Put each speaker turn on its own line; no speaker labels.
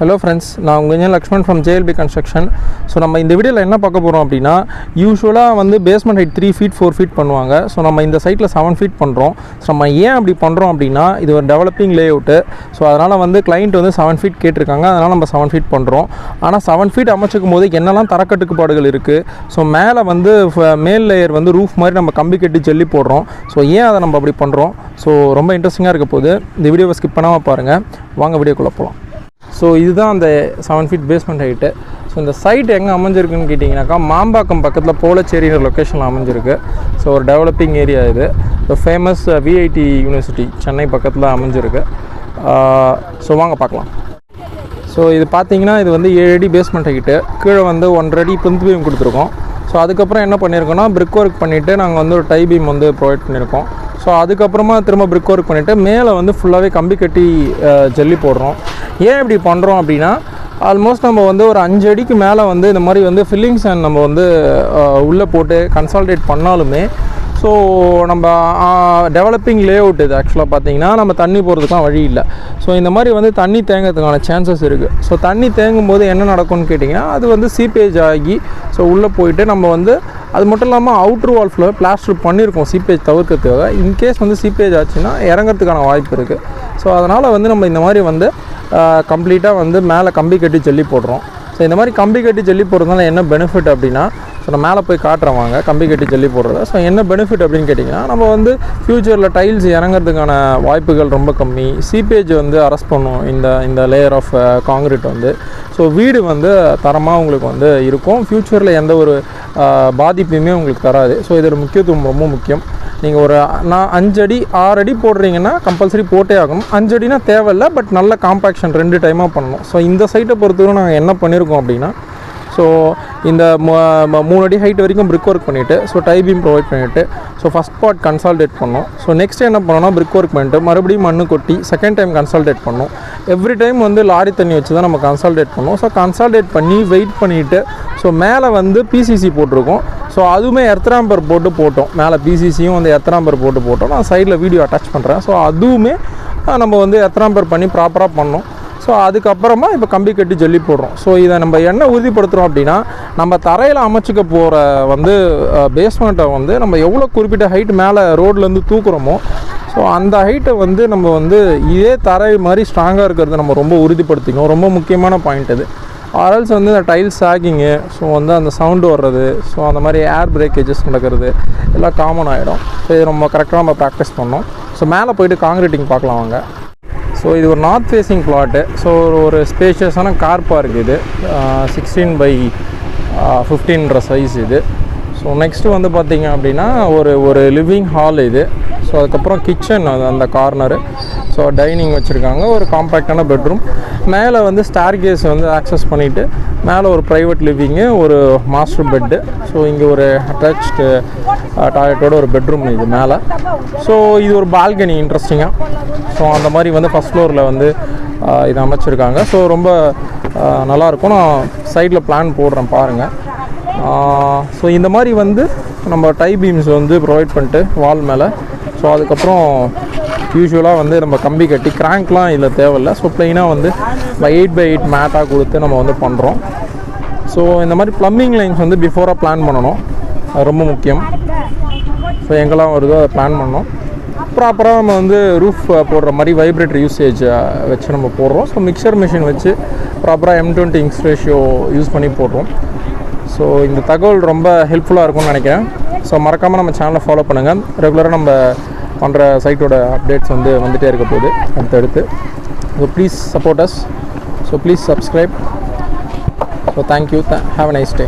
Hello friends நான் உங்கள் engineer Lakshman from JLP construction so நம்ம இந்த வீடியோவில் என்ன பார்க்க போகிறோம் அப்படின்னா யூஸ்வலாக வந்து basement height three feet four feet பண்ணுவாங்க. ஸோ நம்ம இந்த சைட்டில் செவன் ஃபீட் பண்ணுறோம் ஸோ நம்ம ஏன் அப்படி பண்ணுறோம் அப்படின்னா இது ஒரு டெவலப்பிங் லே அவுட்டு ஸோ அதனால் வந்து கிளைண்ட் வந்து செவன் ஃபீட் கேட்டிருக்காங்க. அதனால் நம்ம செவன் ஃபீட் பண்ணுறோம் ஆனால் செவன் ஃபீட் அமைச்சிக்கும் போது என்னெல்லாம் தரக்கட்டுப்பாடுகள் இருக்குது ஸோ மேலே வந்து மேல் லேயர் வந்து ரூஃப் மாதிரி நம்ம கம்பி கட்டி ஜல்லி போடுறோம். ஸோ ஏன் அதை நம்ம அப்படி பண்ணுறோம் ஸோ ரொம்ப இன்ட்ரெஸ்டிங்காக இருக்க போது இந்த வீடியோவை ஸ்கிப் பண்ணாமல் பாருங்கள் வாங்க வீடியோக்குள்ளே போகலாம் ஸோ இதுதான் அந்த seven feet basement height so இந்த சைட் எங்கே அமைஞ்சிருக்குன்னு கேட்டிங்கனாக்கா மாம்பாக்கம் பக்கத்தில் போலச்சேரிங்கிற லொக்கேஷனில் அமைஞ்சிருக்கு. ஸோ ஒரு டெவலப்பிங் ஏரியா இது. So famous VIT university Chennai பக்கத்தில் அமைஞ்சிருக்கு. Uh, ஸோ வாங்க பார்க்கலாம். ஸோ இது பார்த்தீங்கன்னா இது வந்து ஏழு அடி பேஸ்மெண்ட் ஹைட்டு கீழே வந்து ஒன்றரை அடி பிரிந்து பீம் கொடுத்துருக்கோம். ஸோ அதுக்கப்புறம் என்ன பண்ணியிருக்கோம்னா பிரிக் ஒர்க் பண்ணிவிட்டு நாங்கள் வந்து ஒரு டை பீம் வந்து ப்ரொவைட் பண்ணியிருக்கோம் ஸோ அதுக்கப்புறமா திரும்ப பிரிக் ஒர்க் பண்ணிவிட்டு மேலே வந்து ஃபுல்லாகவே கம்பி கட்டி uh, ஜல்லி போடுறோம். ஏன் இப்படி பண்ணுறோம் அப்படின்னா ஆல்மோஸ்ட் நம்ம வந்து ஒரு அஞ்சு அடிக்கு மேலே வந்து இந்த மாதிரி வந்து ஃபில்லிங்ஸ் அண்ட் நம்ம வந்து உள்ளே போட்டு கன்சால்டேட் பண்ணாலுமே ஸோ நம்ம டெவலப்பிங் லே அவுட் இது ஆக்சுவலாக பார்த்தீங்கன்னா நம்ம தண்ணி போகிறதுக்குலாம் வழி இல்லை. ஸோ இந்த மாதிரி வந்து தண்ணி தேங்கிறதுக்கான சான்சஸ் இருக்குது ஸோ தண்ணி தேங்கும் போது என்ன நடக்கும்னு கேட்டிங்கன்னா அது வந்து சீப்பேஜ் ஆகி ஸோ உள்ளே போயிட்டு நம்ம வந்து அது மட்டும் இல்லாமல் அவுட்ரு வால் ஃபுல்லாக பிளாஸ்டர் பண்ணியிருக்கோம் சீப்பேஜ் தவிர்க்கிறதுக்காக. இன்கேஸ் வந்து சீப்பேஜ் ஆச்சுன்னா இறங்கிறதுக்கான வாய்ப்பு இருக்குது ஸோ அதனால் வந்து நம்ம இந்த மாதிரி வந்து கம்ப்ளீட்டாக வந்து மேலே கம்பி கட்டி ஜல்லி போடுறோம். ஸோ இந்த மாதிரி கம்பி கட்டி ஜல்லி போடுறதுனால என்ன பெனிஃபிட் அப்படின்னா ஸோ நான் மேலே போய் காட்டுறேன் வாங்க கம்பி கட்டி ஜல்லி போடுறத. ஸோ என்ன பெனிஃபிட் அப்படின்னு கேட்டிங்கன்னா நம்ம வந்து ஃப்யூச்சரில் டைல்ஸ் இறங்குறதுக்கான வாய்ப்புகள் ரொம்ப கம்மி. சீப்பேஜ் வந்து அரெஸ்ட் பண்ணும் இந்த இந்த லேயர் ஆஃப் காங்கிரீட் வந்து. ஸோ வீடு வந்து தரமாக உங்களுக்கு வந்து இருக்கும். ஃப்யூச்சரில் எந்த ஒரு பாதிப்பையுமே உங்களுக்கு தராது. ஸோ இதோட முக்கியத்துவம் ரொம்ப முக்கியம். நீங்கள் ஒரு நான் அஞ்சு அடி ஆறு அடி போடுறீங்கன்னா கம்பல்சரி போட்டே ஆகணும். அஞ்சு அடினா தேவையில்ல பட் நல்ல காம்பாக்ஷன் ரெண்டு டைமாக பண்ணணும். ஸோ இந்த சைட்டை பொறுத்தவரை நாங்கள் என்ன பண்ணியிருக்கோம் அப்படின்னா ஸோ இந்த ம- மூணு அடி ஹைட் வரைக்கும் பிரிக் ஒர்க் பண்ணிவிட்டு ஸோ டை பீம் ப்ரொவைட் பண்ணிவிட்டு ஸோ ஃபஸ்ட் பார்ட் கன்சால்டேட் பண்ணோம். ஸோ நெக்ஸ்ட் என்ன பண்ணோம்னா பிரிக் ஒர்க் பண்ணிட்டு மறுபடியும் மண்ணு கொட்டி செகண்ட் டைம் கன்சால்டேட் பண்ணோம். எவ்ரி டைம் வந்து லாரி தண்ணி வச்சு தான் நம்ம கன்சால்டேட் பண்ணோம். ஸோ கன்சால்டேட் பண்ணி வெயிட் பண்ணிவிட்டு ஸோ மேலே வந்து பிசிசி போட்டிருக்கோம். ஸோ அதுவுமே எர்த்ராம்பர் போட்டு போட்டோம். மேலே பிசிசியும் வந்து எர்த்ராம்பர் போட்டு போட்டோம். நான் சைடில் வீடியோ அட்டாச் பண்ணுறேன் ஸோ அதுவுமே நம்ம வந்து எர்த்தராம்பர் பண்ணி ப்ராப்பராக பண்ணோம். ஸோ அதுக்கப்புறமா இப்போ கம்பி கட்டி ஜல்லி போடுறோம். ஸோ இதை நம்ம என்ன உறுதிப்படுத்துகிறோம் அப்படின்னா நம்ம தரையில் அமைச்சிக்க போகிற வந்து பேஸ்மெண்ட்டை வந்து நம்ம எவ்வளோ குறிப்பிட்ட ஹைட் மேலே ரோட்லேருந்து தூக்குறோமோ ஸோ அந்த ஹைட்டை வந்து நம்ம வந்து இதே தரை மாதிரி ஸ்ட்ராங்காக இருக்கிறத நம்ம ரொம்ப உறுதிப்படுத்திக்கணும். ரொம்ப முக்கியமான பாயிண்ட் அது ஆர்எல்ஸ் வந்து இந்த டைல்ஸ் ஆகிங்கு ஸோ வந்து அந்த சவுண்டு வர்றது ஸோ அந்த மாதிரி ஏர் பிரேக்கேஜஸ் நடக்கிறது எல்லாம் காமன் ஆகிடும் ஸோ இது நம்ம கரெக்டாக நம்ம ப்ராக்டிஸ் பண்ணோம். ஸோ மேலே போயிட்டு காங்கிரீட்டிங் பார்க்கலாம் வாங்க. ஸோ இது ஒரு நார்த் ஃபேஸிங் பிளாட்டு ஸோ ஒரு ஸ்பேஷியஸான கார் பார்க் இது. சிக்ஸ்டீன் பை ஃபிஃப்டீன்ற சைஸ் இது. ஸோ நெக்ஸ்ட்டு வந்து பார்த்தீங்க அப்படின்னா ஒரு ஒரு லிவிங் ஹால் இது. ஸோ அதுக்கப்புறம் கிச்சன் அது அந்த கார்னரு ஸோ டைனிங் வச்சுருக்காங்க. ஒரு காம்பேக்டான பெட்ரூம் மேலே வந்து ஸ்டார் கேஸ் வந்து ஆக்சஸ் பண்ணிவிட்டு மேலே ஒரு ப்ரைவேட் லிவிங்கு ஒரு மாஸ்டர் பெட்டு ஸோ இங்கே ஒரு அட்டாச்சு டாய்லெட்டோட uh, ஒரு பெட்ரூம் இது மேலே. ஸோ இது ஒரு பால்கனி இன்ட்ரெஸ்டிங்காக ஸோ அந்த மாதிரி வந்து ஃபஸ்ட் ஃப்ளோரில் வந்து uh, இது அமைச்சிருக்காங்க. ஸோ ரொம்ப uh, நல்லாயிருக்கும் நான் சைடில் பிளான் போடுறேன் பாருங்கள் ஸோ இந்த மாதிரி வந்து நம்ம டை பீம்ஸ் வந்து ப்ரொவைட் பண்ணிட்டு வால் மேலே. ஸோ அதுக்கப்புறம் யூஸ்வலாக வந்து நம்ம கம்பி கட்டி கிராங்க்லாம் இதில் தேவையில்லை. ஸோ ப்ளைனாக வந்து எயிட் பை எயிட் மேட்டாக கொடுத்து நம்ம வந்து பண்ணுறோம் ஸோ இந்த மாதிரி ப்ளம்பிங் லைன்ஸ் வந்து பிஃபோராக பிளான் பண்ணணும். அது ரொம்ப முக்கியம். ஸோ எங்கெல்லாம் வருதோ அதை பிளான் பண்ணோம் ப்ராப்பராக நம்ம வந்து ரூஃப் போடுற மாதிரி வைப்ரேட்டர் யூசேஜ் வச்சு நம்ம போடுறோம். ஸோ மிக்சர் மிஷின் வச்சு ப்ராப்பராக M twenty inch ratio use பண்ணி போடுறோம். ஸோ இந்த தகவல் ரொம்ப ஹெல்ப்ஃபுல்லாக இருக்கும்னு நினைக்கிறேன். ஸோ மறக்காமல் நம்ம சேனலை ஃபாலோ பண்ணுங்கள் ரெகுலராக நம்ம பண்ணுற சைட்டோட அப்டேட்ஸ் வந்து வந்துகிட்டே இருக்க போகுது. அடுத்தடுத்து. So please support us so please subscribe so thank you have a nice day